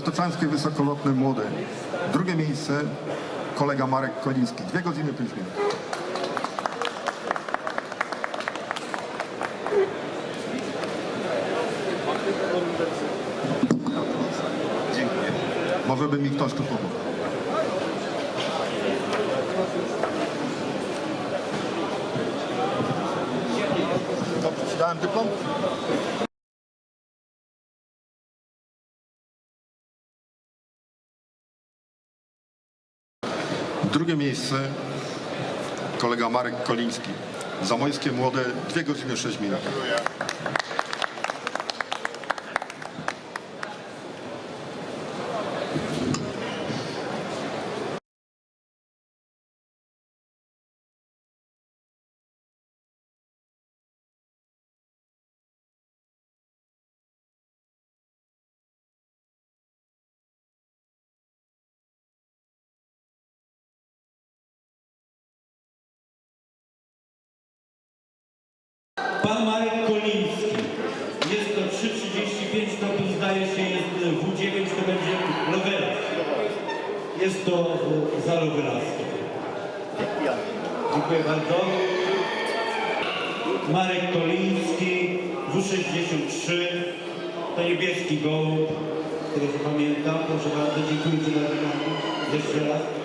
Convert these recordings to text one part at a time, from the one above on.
Roztoczańskie Wysokolotne Młode. Drugie miejsce kolega Marek Koliński. Dwie godziny, pięć minut. Dziękuję. Może by mi ktoś tu pomógł. Dobrze, dałem dyplom? Drugie miejsce kolega Marek Koliński. Zamojskie Młode, 2 godziny 6 minut. Jest to e, za Lovelas. Dziękuję bardzo. Marek Koliński, W63. To niebieski gołąb, którego pamiętam. Proszę bardzo, dziękuję Ci. Jeszcze raz.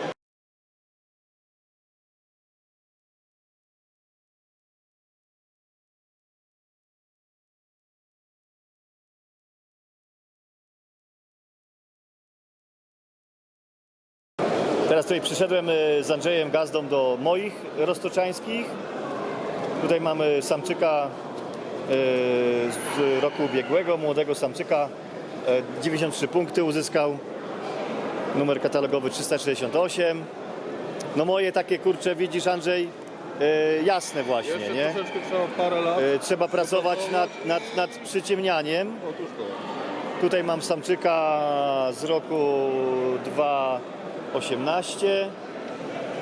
Teraz tutaj przyszedłem e, z Andrzejem Gazdą do moich roztoczańskich. Tutaj mamy samczyka e, z roku ubiegłego, młodego samczyka. E, 93 punkty uzyskał. Numer katalogowy 368. No moje takie kurcze, widzisz Andrzej, e, jasne właśnie, Jeszcze nie? trzeba parę lat. E, Trzeba pracować nad, nad, nad przyciemnianiem. Otóż to. Tutaj mam samczyka z roku 2018.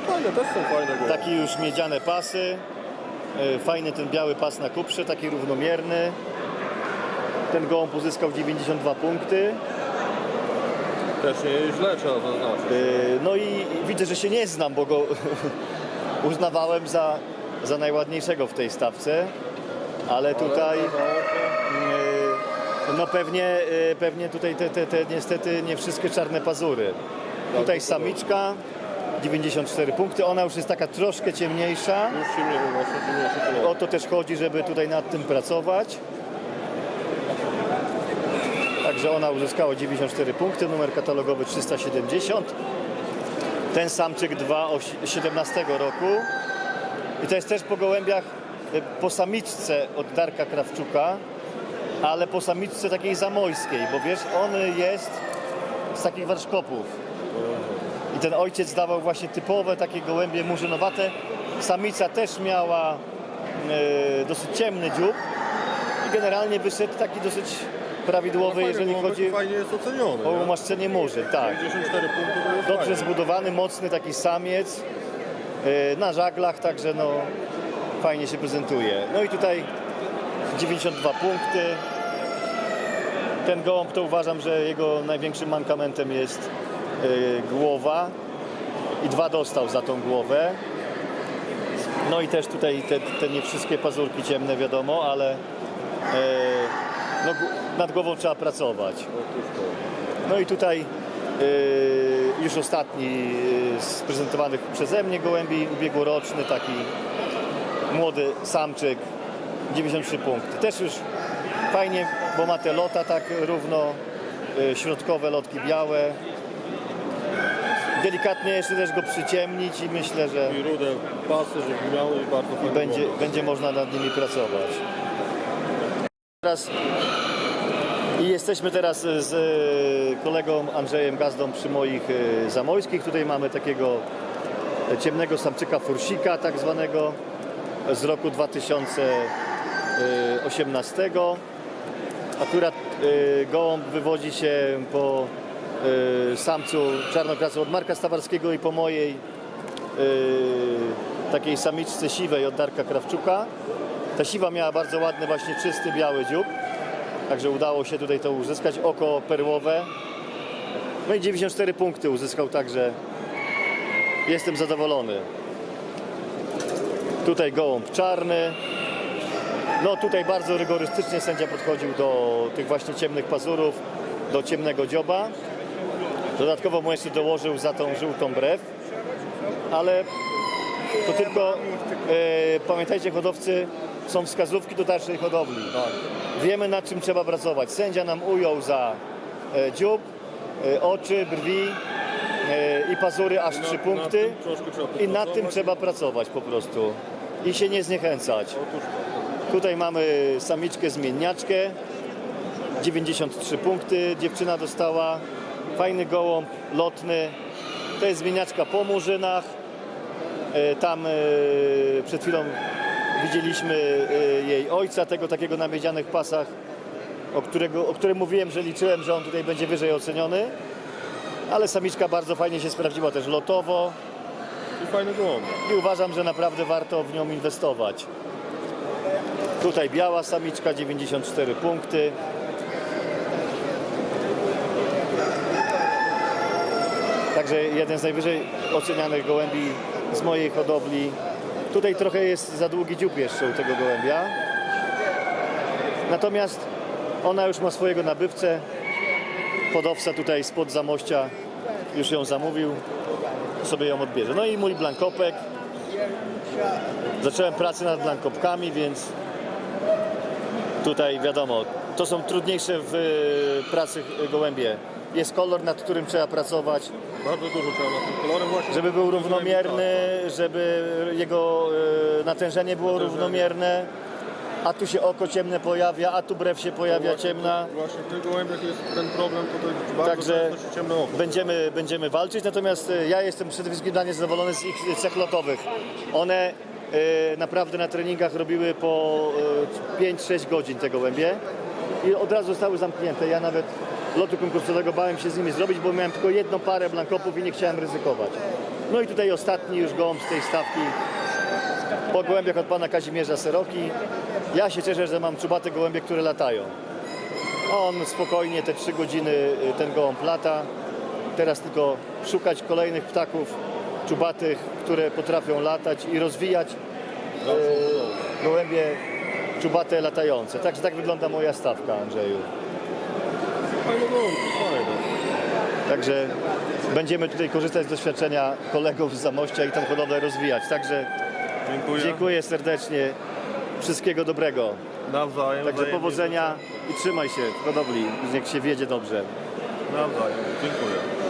Fajne, też są fajne gołąbie. Taki już miedziane pasy. E, Fajny ten biały pas na kuprze, taki równomierny. Ten gołąb uzyskał 92 punkty. Też nie jest źle, trzeba zaznaczyć. E, No i widzę, że się nie znam, bo go uznawałem za, za najładniejszego w tej stawce. Ale tutaj e, no pewnie, pewnie tutaj te, te, te niestety nie wszystkie czarne pazury. Tutaj samiczka 94 punkty, ona już jest taka troszkę ciemniejsza. Już się nie wiem, właśnie ciemniejszy kolor. O to też chodzi, żeby tutaj nad tym pracować. Także ona uzyskała 94 punkty, numer katalogowy 370. Ten samczyk 2017 roku. I to jest też po gołębiach y, po samiczce od Darka Krawczuka, ale po samiczce takiej zamojskiej, bo wiesz, on jest z takich warszkopów. I ten ojciec dawał właśnie typowe takie gołębie murzynowate. Samica też miała e, dosyć ciemny dziób i generalnie wyszedł taki dosyć prawidłowy, Fajny jeżeli gołąbek chodzi Fajnie jest oceniony. o nie? umaszczenie murzyn. Tak. 54 punkty to jest Dobrze fajnie. zbudowany, mocny taki samiec e, na żaglach, także no fajnie się prezentuje. No i tutaj 92 punkty. Ten gołąb to uważam, że jego największym mankamentem jest głowa i dwa dostał za tą głowę. No i też tutaj te, te nie wszystkie pazurki ciemne wiadomo, ale e, no, nad głową trzeba pracować. No i tutaj y, już ostatni y, z prezentowanych przeze mnie gołębi, ubiegłoroczny taki młody samczyk, 93 punkty. Też już fajnie, bo ma te lota tak równo, y, środkowe lotki białe. Delikatnie jeszcze też go przyciemnić i myślę, że I rude pasy, żeby miały i bardzo fajne będzie, będzie można nad nimi pracować. Teraz i jesteśmy teraz z e, kolegą Andrzejem Gazdą przy moich e, zamojskich. Tutaj mamy takiego ciemnego samczyka fursika, tak zwanego z roku 2018. Akurat e, gołąb wywodzi się po samcu czarnokracu od Marka Stawarskiego i po mojej e, takiej samiczce siwej od Darka Krawczuka. Ta siwa miała bardzo ładny, właśnie czysty, biały dziób. Także udało się tutaj to uzyskać. Oko perłowe, No i 94 punkty uzyskał także. Jestem zadowolony. Tutaj gołąb czarny. No tutaj bardzo rygorystycznie sędzia podchodził do tych właśnie ciemnych pazurów, do ciemnego dzioba. Dodatkowo mu jeszcze dołożył za tą żółtą brew. Ale to tylko, e, pamiętajcie hodowcy, są wskazówki do dalszej hodowli. Wiemy nad czym trzeba pracować. Sędzia nam ujął za e, dziób, e, oczy, brwi e, i pazury aż trzy punkty. I nad tym trzeba pracować po prostu. I się nie zniechęcać. Tutaj mamy samiczkę zmienniaczkę. 93 punkty dziewczyna dostała. Fajny gołąb, lotny. To jest zmieniaczka po murzynach. E, Tam e, przed chwilą widzieliśmy e, jej ojca, tego takiego na miedzianych pasach, o, którego, o którym mówiłem, że liczyłem, że on tutaj będzie wyżej oceniony. Ale samiczka bardzo fajnie się sprawdziła też lotowo I fajny gołąb. i uważam, że naprawdę warto w nią inwestować. Tutaj biała samiczka, 94 punkty. Także jeden z najwyżej ocenianych gołębi z mojej hodowli. Tutaj trochę jest za długi dziób jeszcze u tego gołębia. Natomiast ona już ma swojego nabywcę. Hodowca tutaj spod zamościa już ją zamówił sobie ją odbierze. No i mój blankopek. Zacząłem pracę nad blankopkami, więc tutaj wiadomo, to są trudniejsze w pracy gołębie. Jest kolor, nad którym trzeba pracować, Bardzo dużo trzeba nad tym kolorem właśnie. żeby był równomierny, żeby jego y, natężenie było równomierne. A tu się oko ciemne pojawia, a tu brew się pojawia Właśnie- ciemna. Właśnie w tych gołębiach jest ten problem, jest bardzo Także często się ciemne oko. będziemy, będziemy walczyć, natomiast e, ja jestem przede wszystkim dla nie zadowolony z ich cech lotowych. One e, naprawdę na treningach robiły po e, 5-6 godzin te gołębie i od razu zostały zamknięte. Ja nawet lotu konkursowego bałem się z nimi zrobić, bo miałem tylko jedną parę blankopów i nie chciałem ryzykować. No i tutaj ostatni już gołąb z tej stawki po gołębiach od pana Kazimierza Seroki. Ja się cieszę, że mam czubate gołębie, które latają. On spokojnie te 3 godziny y, ten gołąb lata. Teraz tylko szukać kolejnych ptaków czubatych, które potrafią latać i rozwijać e, gołębie czubate latające. Także tak wygląda moja stawka, Andrzeju. Także będziemy tutaj korzystać z doświadczenia kolegów z Zamościa i tą hodowlę rozwijać. Także Dziękuję. dziękuję serdecznie. Wszystkiego dobrego. Nawzajem. Także powodzenia i trzymaj się w hodowli. Niech się wiedzie dobrze. Nawzajem. Dziękuję.